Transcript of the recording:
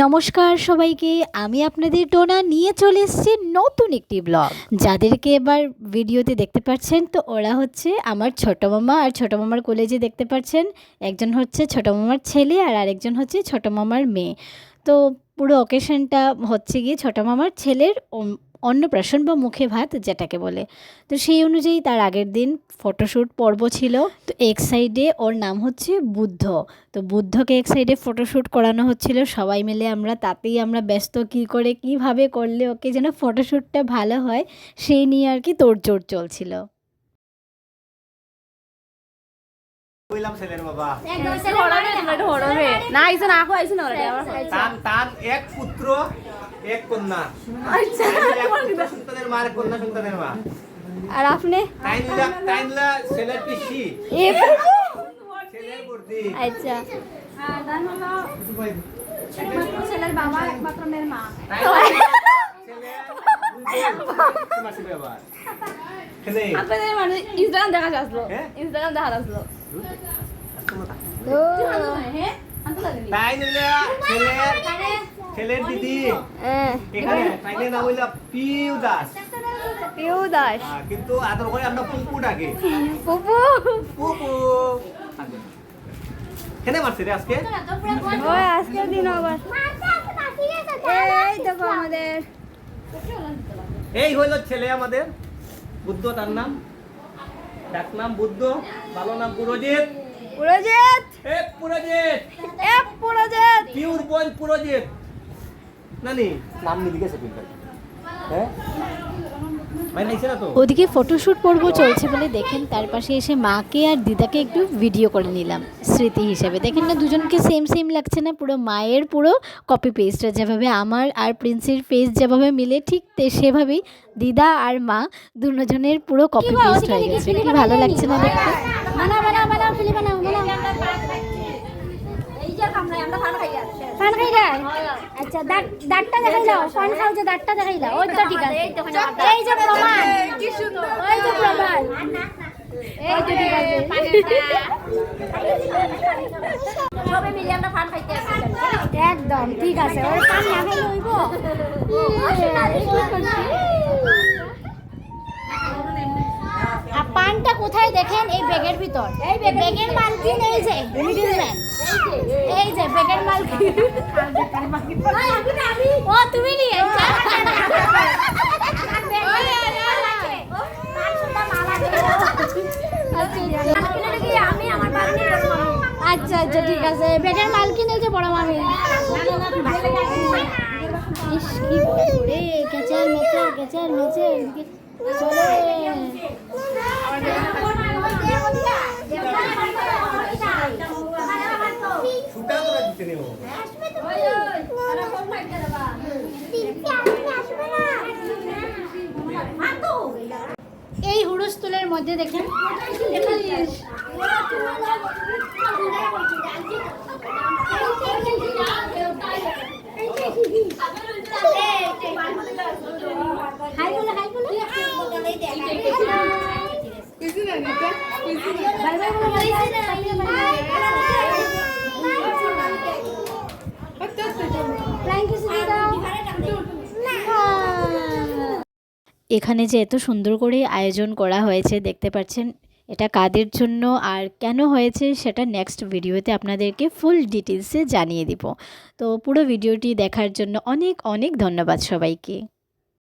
নমস্কার সবাইকে, আমি আপনাদের টোনা। নিয়ে চলে এসেছি নতুন একটি ব্লগ যাদেরকে এবার ভিডিওতে দেখতে পাচ্ছেন, তো ওরা হচ্ছে আমার ছোটো মামা আর ছোটো মামার কলেজে দেখতে পাচ্ছেন, একজন হচ্ছে ছোটো মামার ছেলে আর আরেকজন হচ্ছে ছোটো মামার মেয়ে। তো পুরো অকেশনটা হচ্ছে গিয়ে ছোটো মামার ছেলের অন্নপ্রাশন বা মুখে ভাত যেটাকে বলে। তো সেই অনুযায়ী তার আগের দিন ফটোশ্যুট পর্ব ছিল। তো এক সাইডে ওর নাম হচ্ছে বুদ্ধ। তো বুদ্ধকে এক সাইডে ফটোশ্যুট করানো হচ্ছিল। সবাই মিলে আমরা তাতেই আমরা ব্যস্ত কী করে কীভাবে করলে ওকে যেন ফটোশ্যুটটা ভালো হয় সেই নিয়ে আর কি তোড়জোড় চলছিল। কইলাম ছেলের বাবা। না না এক পুত্র এক কন্যা। আচ্ছা। সন্তানের মা আর কন্যা সন্তানের মা। আর আপনি? তাই নিলা তাই নিলা ছেলের পিসি। এ ছেলের বুদ্ধি আচ্ছা। দান হলো একমাত্র ছেলের বাবা একমাত্র মেয়ের মা। তোমার ছেলে বাবা ছেলে আপনাদের মানে ইনস্টাগ্রাম দেখা আসলো হ্যাঁ? ইনস্টাগ্রাম দেখা আসলো ছেলের ছেলের দিদি নাম হইলা পিউ দাস পিউ দাস কিন্তু আদর করে আমরা ডাকে রে আজকে আবার এই এই হইল ছেলে আমাদের, বুদ্ধ তার নাম। ডাক নাম বুদ্ধ, ভালো নাম পুরোজিৎ। পুরোজিৎ। এ পুরোজিৎ। এ পুরোজিৎ। পিউর বল পুরোজিৎ? নানি। নাম হ্যাঁ ওদিকে ফটোশ্যুট পর্ব চলছে বলে দেখেন তার পাশে এসে মাকে আর দিদাকে একটু ভিডিও করে নিলাম স্মৃতি হিসেবে। দেখেন না দুজনকে সেম সেম লাগছে না পুরো মায়ের পুরো কপি পেস্টটা যেভাবে আমার আর প্রিন্সের ফেস যেভাবে মিলে ঠিক তে- সেভাবেই দিদা আর মা দুজনের পুরো কপি পেস্ট হয়ে গেছে। ভালো লাগছে না দেখতে? দাঁতটা দেখাই দাও পান খাও যে দাঁতটা দেখাই দাও। ওই তো ঠিক আছে। এই যে প্রমাণ। ওই যে প্রমাণ। এই তো ঠিক আছে। সবে মিলে আমরা পান খাইতে একদম ঠিক আছে। ওই পান না খাইলে হইব পানটা কোথায় দেখেন? এই ব্যাগের ভিতর। এই ব্যাগের মালকিন এই যে মিডলম্যান এই যে ব্যাগের মালকিন ও তুমি নিয়ে আচ্ছা আচ্ছা ঠিক আছে। ব্যাগের মালকিন এই যে বড় মামি ইস কি বলব রে কেচার মেচার কেচার মেচে চলে দিতে নেব এই হুড়স্থুলের মধ্যে দেখেন। হাই বলে হাই বলে। এখানে যে এত সুন্দর করে আয়োজন করা হয়েছে, দেখতে পাচ্ছেন এটা কাদের জন্য আর কেন হয়েছে সেটা নেক্সট ভিডিওতে আপনাদেরকে ফুল ডিটেলসে জানিয়ে দিব। তো পুরো ভিডিওটি দেখার জন্য অনেক অনেক ধন্যবাদ সবাইকে।